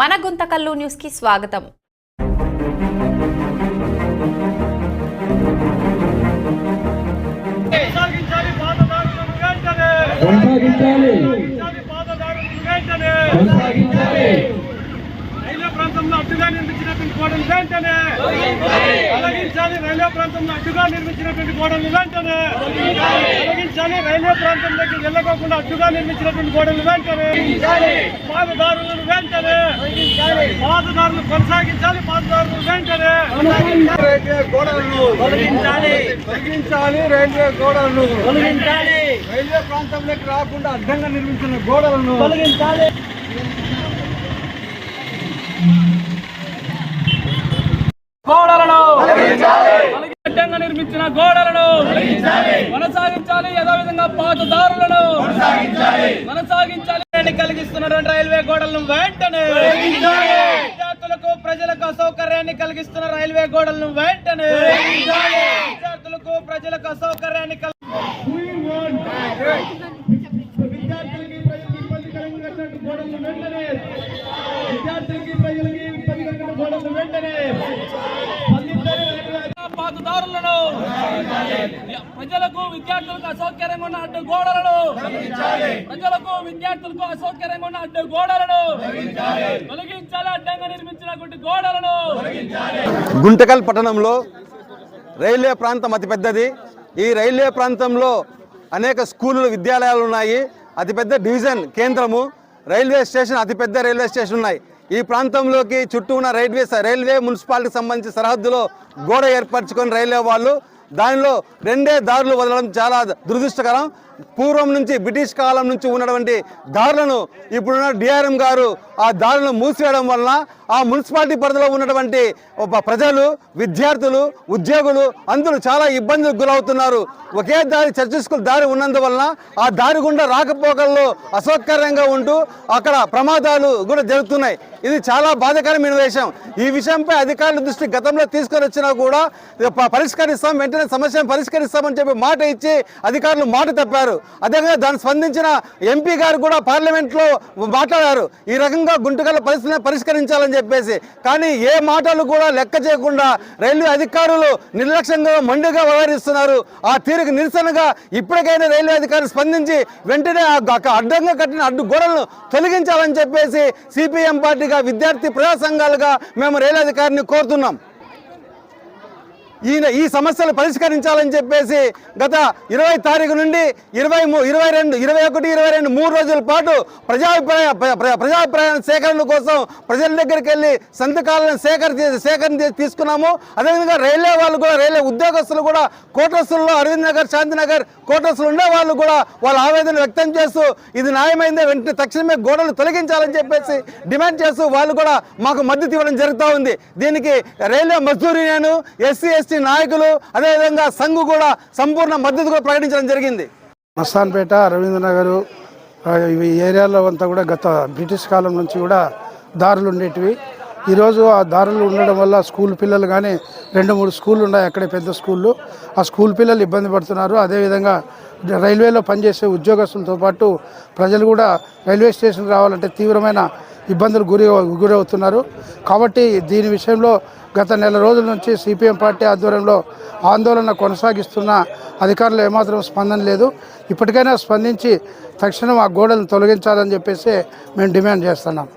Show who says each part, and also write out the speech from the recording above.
Speaker 1: మన గుంతకల్లు న్యూస్కి స్వాగతం.
Speaker 2: కొనసాగించాలి ప్రాంతంలో అడ్డుగా వెంటనే. తొలగించాలి రైల్వే ప్రాంతంలో అడ్డుగా నిర్మించినటువంటి గోడలు వెంటనే తొలగించాలి. రైల్వే ప్రాంతంలోకి వెళ్ళకోకుండా అడ్డుగా నిర్మించినటువంటి గోడలు వెంటనే పాతదారులను వెంటనే పాతదారులు కొనసాగించాలి. పాతదారులు వెంటనే రైల్వే గోడలను తొలగించాలి. తొలగించాలి. రైల్వే గోడలను తొలగించాలి. రైల్వే ప్రాంతంలోకి రాకుండా అడ్డంగా నిర్మించిన గోడలను తొలగించాలి. గోడలను నిర్మించిన గోడలను కొనసాగించాలి. యథావిధంగా పాతదారులను కొనసాగించాలి. కలిగిస్తున్నటువంటి రైల్వే గోడలను వెంటనే విద్యార్థులకు ప్రజలకు అసౌకర్యాన్ని కలిగిస్తున్న రైల్వే గోడలను వెంటనే విద్యార్థులకు ప్రజలకు అసౌకర్యాన్ని విద్యార్థులకి ప్రజలకు ఇబ్బంది కలిగినటువంటి గోడలను వెంటనే విద్యార్థులకి ప్రజలకి గోడలను వెంటనే పాతదారులను ప్రజలకు విద్యార్థులకు అసౌకర్యంగా ఉన్న అడ్డు గోడలను. ప్రజలకు విద్యార్థులకు అసౌకర్యంగా ఉన్న అడ్డు గోడలను. తొలగించాలి. అడ్డంగా నిర్మించినటువంటి గోడలను.
Speaker 3: గుంటకల్ పట్టణంలో రైల్వే ప్రాంతం అతిపెద్దది. ఈ రైల్వే ప్రాంతంలో అనేక స్కూళ్ళు విద్యాలయాలు ఉన్నాయి. అతిపెద్ద డివిజన్ కేంద్రము. రైల్వే స్టేషన్ అతిపెద్ద రైల్వే స్టేషన్ ఉన్నాయి. ఈ ప్రాంతంలోకి చుట్టూ ఉన్న రైల్వే రైల్వే మున్సిపాలిటీకి సంబంధించి సరిహద్దులో గోడ ఏర్పరచుకొని రైల్వే వాళ్ళు దానిలో రెండే దారులు వదలడం చాలా దురదృష్టకరం. పూర్వం నుంచి బ్రిటిష్ కాలం నుంచి ఉన్నటువంటి దారులను ఇప్పుడున్న డిఆర్ఎం గారు ఆ దారులను మూసివేయడం వలన ఆ మున్సిపాలిటీ పరిధిలో ఉన్నటువంటి ఒక ప్రజలు విద్యార్థులు ఉద్యోగులు అందరూ చాలా ఇబ్బందులకు గురవుతున్నారు. ఒకే దారి చర్చి స్కూల్ దారి ఉన్నందువలన ఆ దారి గుండా రాకపోకల్లో అసౌకర్యంగా ఉంటూ అక్కడ ప్రమాదాలు కూడా జరుగుతున్నాయి. ఇది చాలా బాధాకరమైన విషయం. ఈ విషయంపై అధికారుల దృష్టి గతంలో తీసుకొని వచ్చినా కూడా పరిష్కరిస్తాం వెంటనే సమస్యను పరిష్కరిస్తామని చెప్పి మాట ఇచ్చి అధికారులు మాట తప్పారు. అదేవిధంగా దాన్ని స్పందించిన ఎంపీ గారు కూడా పార్లమెంట్లో మాట్లాడారు. ఈ రకంగా గుంటకల పరిస్థితిని పరిష్కరించాలని చెప్పేసి. కానీ ఏ మాటలు కూడా లెక్క చేయకుండా రైల్వే అధికారులు నిర్లక్ష్యంగా మండుగా వ్యవహరిస్తున్నారు. ఆ తీరుకు నిరసనగా ఇప్పటికైనా రైల్వే అధికారులు స్పందించి వెంటనే ఆ అడ్డంగా కట్టిన అడ్డు గోడలను తొలగించాలని చెప్పేసి సిపిఎం పార్టీగా విద్యార్థి ప్రజా సంఘాలుగా మేము రైల్వే అధికారిని కోరుతున్నాం. ఈయన ఈ సమస్యలు పరిష్కరించాలని చెప్పేసి గత ఇరవై తారీఖు నుండి ఇరవై ఇరవై రెండు ఇరవై ఒకటి ఇరవై రెండు మూడు రోజుల పాటు ప్రజాభిప్రాయ ప్ర- ప్రజాభిప్రాయ సేకరణ కోసం ప్రజల దగ్గరికి వెళ్ళి సంతకాలను సేకరణ సేకరణ తీసుకున్నాము. అదేవిధంగా రైల్వే వాళ్ళు కూడా రైల్వే ఉద్యోగస్తులు కూడా కోటస్సుల్లో అరవింద్ నగర్ శాంతినగర్ కోటస్సులు ఉండే వాళ్ళు కూడా వాళ్ళ ఆవేదన వ్యక్తం చేస్తూ ఇది న్యాయమైందే వెంటనే తక్షణమే గోడలు తొలగించాలని చెప్పేసి డిమాండ్ చేస్తూ వాళ్ళు కూడా మాకు మద్దతు ఇవ్వడం జరుగుతూ ఉంది. దీనికి railway Mazdoor union SC ST నాయకులు అదేవిధంగా సంఘు కూడా సంపూర్ణ మద్దతు కూడా ప్రకటించడం జరిగింది.
Speaker 4: మస్తాన్పేట రవీంద్రనగర్ ఈ ఏరియాలో అంతా కూడా గత బ్రిటిష్ కాలం నుంచి కూడా దారులు ఉండేటివి. ఈరోజు ఆ దారులు ఉండడం వల్ల స్కూల్ పిల్లలు కానీ రెండు మూడు స్కూళ్ళు ఉన్నాయి అక్కడే పెద్ద స్కూళ్ళు. ఆ స్కూల్ పిల్లలు ఇబ్బంది పడుతున్నారు. అదేవిధంగా రైల్వేలో పనిచేసే ఉద్యోగస్తులతో పాటు ప్రజలు కూడా రైల్వే స్టేషన్ రావాలంటే తీవ్రమైన ఇబ్బందులు గురి గురవుతున్నారు. కాబట్టి దీని విషయంలో గత నెల రోజుల నుంచి సిపిఎం పార్టీ ఆధ్వర్యంలో ఆందోళన కొనసాగిస్తున్న అధికారులు ఏమాత్రం స్పందన లేదు. ఇప్పటికైనా స్పందించి తక్షణం ఆ గోడలను తొలగించాలని చెప్పేసి మేము డిమాండ్ చేస్తున్నాం.